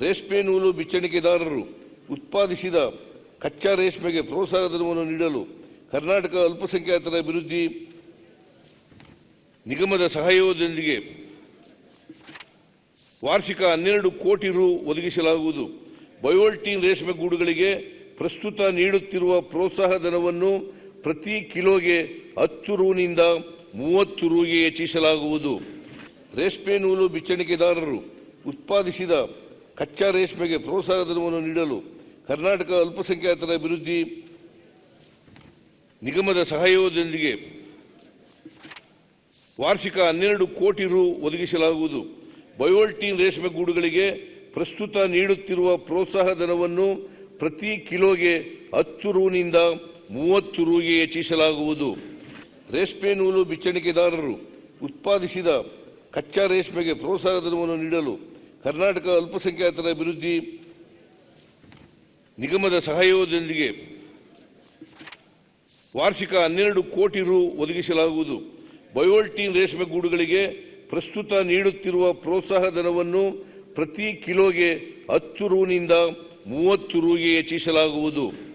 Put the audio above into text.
ರೇಷ್ಮೆ ನೂಲು ಬಿಚ್ಚಣಿಕೆದಾರರು ಉತ್ಪಾದಿಸಿದ ಕಚ್ಚಾ ರೇಷ್ಮೆಗೆ ಪ್ರೋತ್ಸಾಹ ಧನವನ್ನು ನೀಡಲು ಕರ್ನಾಟಕ ಅಲ್ಪಸಂಖ್ಯಾತರ ಅಭಿವೃದ್ಧಿ ನಿಗಮದ ಸಹಯೋಗದೊಂದಿಗೆ ವಾರ್ಷಿಕ ಹನ್ನೆರಡು ಕೋಟಿ ರು ಒದಗಿಸಲಾಗುವುದು. ಬಯೋಲ್ಟೀನ್ ರೇಷ್ಮೆ ಗೂಡುಗಳಿಗೆ ಪ್ರಸ್ತುತ ನೀಡುತ್ತಿರುವ ಪ್ರೋತ್ಸಾಹ ಧನವನ್ನು ಪ್ರತಿ ಕಿಲೋಗೆ ಹತ್ತು ರೂನಿಂದ ಮೂವತ್ತು ರೂಗೆ ಹೆಚ್ಚಿಸಲಾಗುವುದು. ರೇಷ್ಮೆ ನೂಲು ಬಿಚ್ಚಣಿಕೆದಾರರು ಉತ್ಪಾದಿಸಿದ ಕಚ್ಚಾ ರೇಷ್ಮೆಗೆ ಪ್ರೋತ್ಸಾಹ ಧನವನ್ನು ನೀಡಲು ಕರ್ನಾಟಕ ಅಲ್ಪಸಂಖ್ಯಾತರ ಅಭಿವೃದ್ಧಿ ನಿಗಮದ ಸಹಯೋಗದೊಂದಿಗೆ ವಾರ್ಷಿಕ ಹನ್ನೆರಡು ಕೋಟಿ ರು ಒದಗಿಸಲಾಗುವುದು. ಬಯೋಲ್ಟೀನ್ ರೇಷ್ಮೆ ಗೂಡುಗಳಿಗೆ ಪ್ರಸ್ತುತ ನೀಡುತ್ತಿರುವ ಪ್ರೋತ್ಸಾಹ ಧನವನ್ನು ಪ್ರತಿ ಕಿಲೋಗೆ ಹತ್ತು ರೂನಿಂದ ಮೂವತ್ತು ರೂಗೆ ಹೆಚ್ಚಿಸಲಾಗುವುದು. ರೇಷ್ಮೆ ನೂಲು ಬಿಚ್ಚಣಿಕೆದಾರರು ಉತ್ಪಾದಿಸಿದ ಕಚ್ಚಾ ರೇಷ್ಮೆಗೆ ಪ್ರೋತ್ಸಾಹ ಧನವನ್ನು ನೀಡಲು ಕರ್ನಾಟಕ ಅಲ್ಪಸಂಖ್ಯಾತರ ಅಭಿವೃದ್ಧಿ ನಿಗಮದ ಸಹಯೋಗದೊಂದಿಗೆ ವಾರ್ಷಿಕ ಹನ್ನೆರಡು ಕೋಟಿ ರು ಒದಗಿಸಲಾಗುವುದು. ಬಯೋಲ್ಟೀನ್ ರೇಷ್ಮೆ ಗೂಡುಗಳಿಗೆ ಪ್ರಸ್ತುತ ನೀಡುತ್ತಿರುವ ಪ್ರೋತ್ಸಾಹ ಧನವನ್ನು ಪ್ರತಿ ಕಿಲೋಗೆ ಹತ್ತು ರೂನಿಂದ ಮೂವತ್ತು ರೂಗೆ ಹೆಚ್ಚಿಸಲಾಗುವುದು.